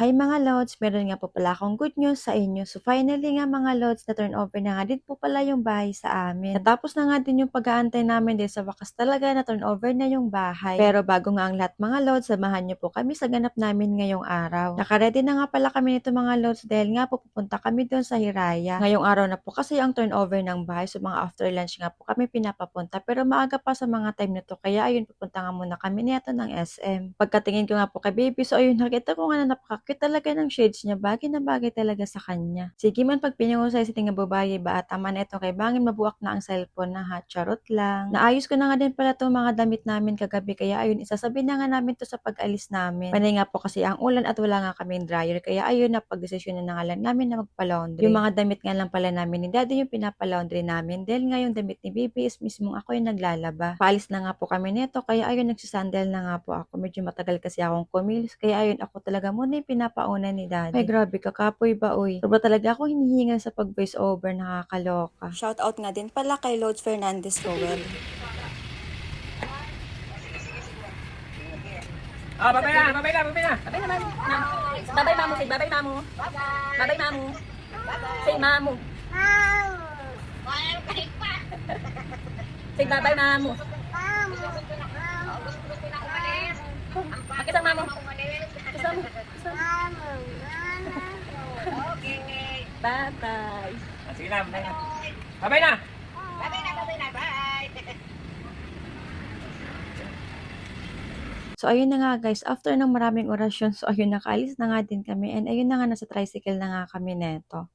Hi mga Lods, meron nga po pala akong good news sa inyo. So finally nga mga Lods, na turn over na nga din po pala yung bahay sa amin. Natapos na nga din yung pag-aantay namin din sa wakas talaga na turn over na yung bahay. Pero bago nga ang lahat mga Lods, samahan niyo po kami sa ganap namin ngayong araw. Nakaredy na nga pala kami nito mga Lods dahil nga po pupunta kami doon sa Hiraya. Ngayong araw na po kasi ang turnover ng bahay. So mga after lunch nga po kami pinapapunta. Pero maaga pa sa mga time na to. Kaya ayun, pupunta nga muna kami nito ng SM. Pagkatingin ko nga po kay baby, so ayun, nakita ko nga na napaka cute talaga ng shades niya. Bagay na bagay talaga sa kanya. Sige man pag pinangusay sa tinga babae ba at tama na ito kay bangin mabuak na ang cellphone na ha. Charot lang. Naayos ko na nga din pala itong mga damit namin kagabi. Kaya ayun, isasabi na nga namin to sa pag-alis namin. Panay nga po kasi ang ulan at wala nga kaming dryer. Kaya ayun, napag-desisyon na nga lang namin na magpa-laundry. Yung mga damit nga lang pala namin ni daddy yung pinapa-laundry namin. Dahil nga yung damit ni baby is mismong ako yung naglalaba. Paalis na nga po kami nito. Kaya ayun, nagsisandal na nga po ako. Medyo matagal kasi akong kumilos. Kaya ayun, ako talaga muna yung pinapauna ni daddy. Ay, grabe ka, kapoy ba, uy. Sobra talaga ako hinihingal sa pag-voice over, nakakaloka. Shout out nga din pala kay Lods Fernandez Rowell. Ah, babay na, babay na, babay na. Babay naman. Ma'am. Babay mamu, say babay mamu. Babay mamu. Say mamu. Say babay mamu. Pakisang mamu. Pakisang mo. Bye bye. Ah, sige na, babay na. Babay na. So, ayun na nga guys, after ng maraming orasyon, so ayun, nakaalis na nga din kami. And ayun na nga, nasa tricycle na nga kami neto.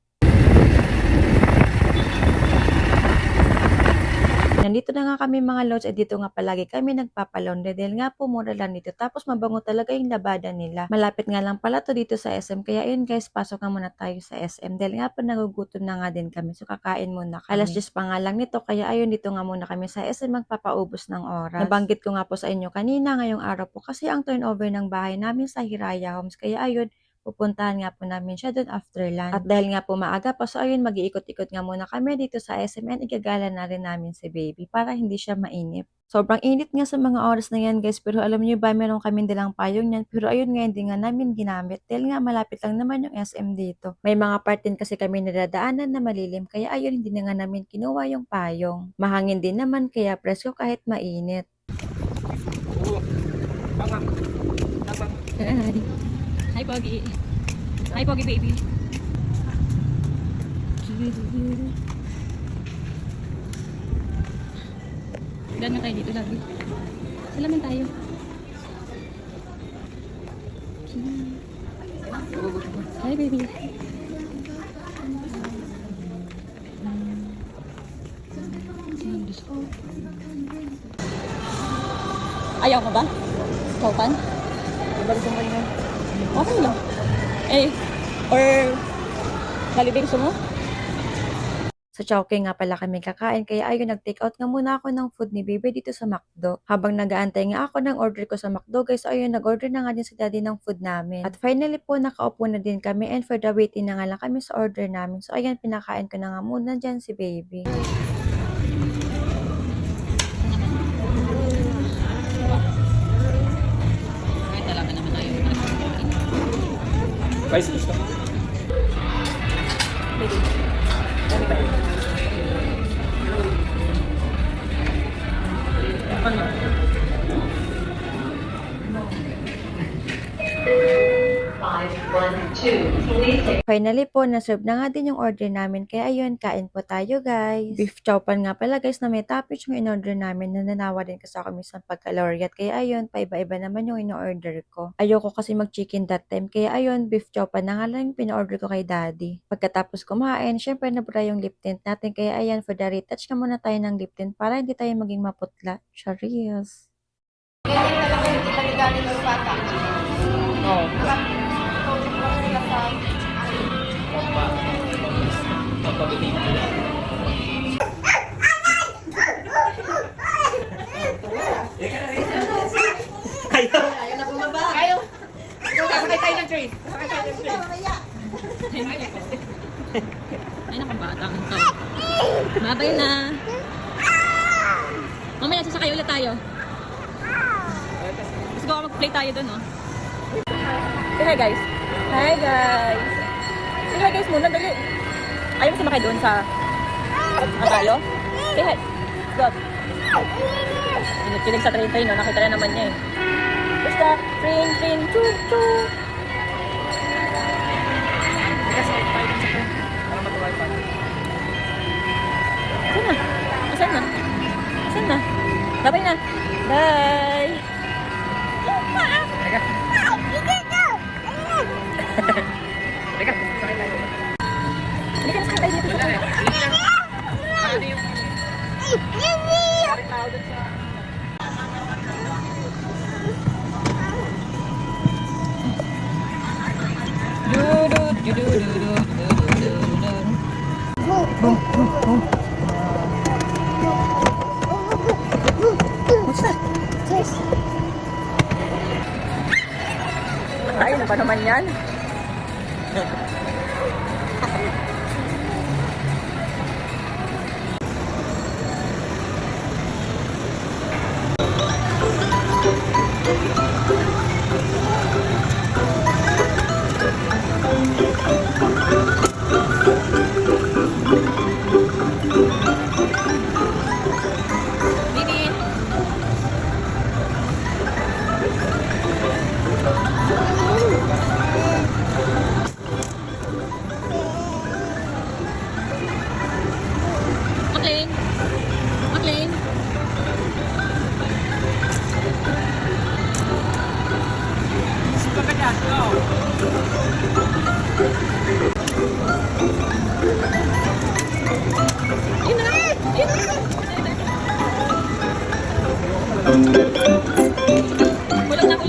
Nandito na nga kami mga lods, at dito nga palagi kami nagpapalonde dahil nga po mura lang dito. Tapos mabango talaga yung labada nila. Malapit nga lang pala to dito sa SM. Kaya ayun guys, pasok nga muna tayo sa SM. Dahil nga po nagugutom na nga din kami. So kakain muna kami. Alas 10 pa nga lang nito. Kaya ayun, dito nga muna kami sa SM magpapaubos ng oras. Nabanggit ko nga po sa inyo kanina ngayong araw po kasi ang turnover ng bahay namin sa Hiraya Homes. Kaya ayun, pupuntahan nga po namin siya doon after lunch. At dahil nga po maaga pa, so ayun, mag-iikot-ikot nga muna kami dito sa SMN. Igagala na rin namin si baby para hindi siya mainip. Sobrang init nga sa mga oras na yan guys, pero alam niyo ba, meron kami dalang payong yan. Pero ayun nga, hindi nga namin ginamit. Dahil nga malapit lang naman yung SM dito. May mga part din kasi kami nadadaanan na malilim, kaya ayun, hindi na nga namin kinuha yung payong. Mahangin din naman, kaya presko kahit mainit. Oo. Baka. Baka. Hi. Pogi. Hi, Pogi baby. Gano'n tayo dito lagi. Salamin tayo. Hi, baby. Ayaw mo ba? Gusto mo yun? Okay lang. Eh, or gusto mo? Sa Chowking nga pala kami kakain, kaya ayun, nag-take out nga muna ako ng food ni Baby dito sa McDo. Habang nag-aantay nga ako ng order ko sa McDo, guys, ayun, nag-order na nga din si Daddy ng food namin. At finally po, nakaupo na din kami and for the waiting na nga lang kami sa order namin. So ayun, pinakain ko na nga muna dyan si Baby. Guys, gusto. Five, Finally po, na-serve na nga din yung order namin. Kaya ayun, kain po tayo guys. Beef chowpan nga pala guys na may toppings yung in-order namin. Nananawa din kasi ako minsan pagka-laureate. Kaya ayun, paiba-iba naman yung in-order ko. Ayoko kasi mag-chicken that time. Kaya ayun, beef chowpan na nga lang yung pin-order ko kay daddy. Pagkatapos kumain, syempre nabura yung lip tint natin. Kaya ayan, for the retouch na muna tayo ng lip tint para hindi tayo maging maputla. Charis. Pagpabitin. Ay, nakabata ang to. Babay na. Mamaya sasakay ulit tayo. Go, mag-play tayo dun, oh. Hi, guys. Hi guys! Say hi guys muna, dali. Ayaw mo sumakay doon sa Agalo? Say hi. Go. Kinikilig sa train-train, no? nakita na naman niya eh. Basta, train, train, choo, choo. Asan na? Asan na? Asan na? Babay na. Bye! Ay, ano ba naman yan?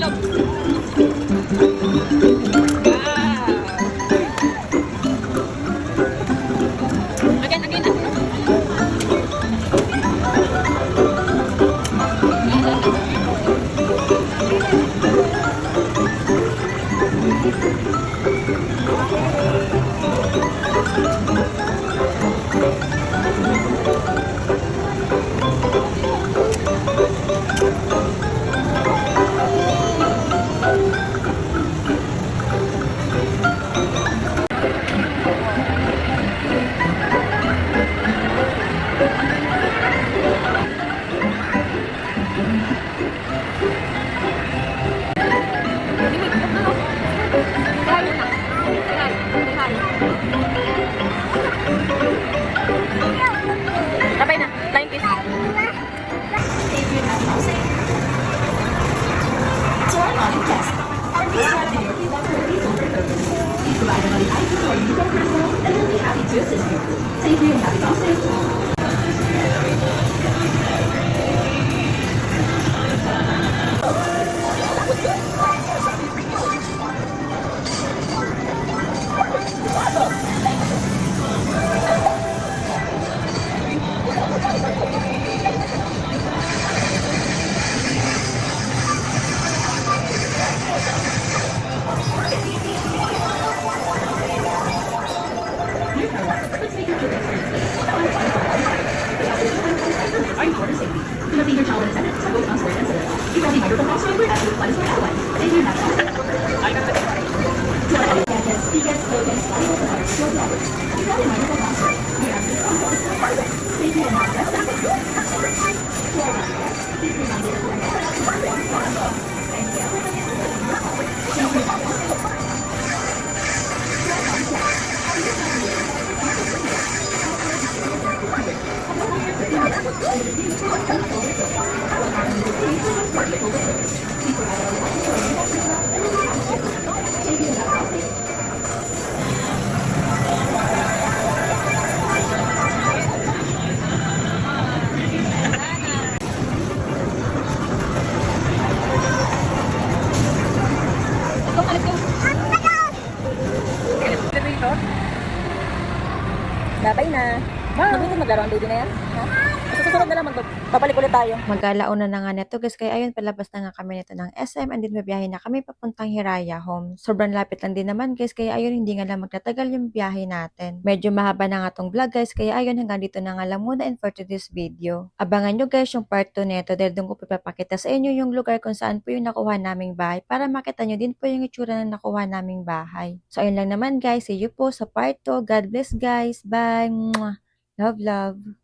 Kulog na Go, let's go. Elevator? Babay na. Mabilis maglaro ang baby. Ha? Sa susunod na lang, mag- babalik ulit tayo. Mag-alauna na nga neto guys, kaya ayun, palabas na nga kami nito ng SM and then mabiyahe na kami papuntang Hiraya Home. Sobrang lapit lang din naman guys, kaya ayun, hindi nga lang magtatagal yung biyahe natin. Medyo mahaba na nga tong vlog guys, kaya ayun, hanggang dito na nga lang muna and for today's video. Abangan nyo guys yung part 2 neto dahil doon ko papakita sa inyo yung lugar kung saan po yung nakuha naming bahay para makita nyo din po yung itsura ng nakuha naming bahay. So ayun lang naman guys, see you po sa part 2. God bless guys. Bye! Love, love.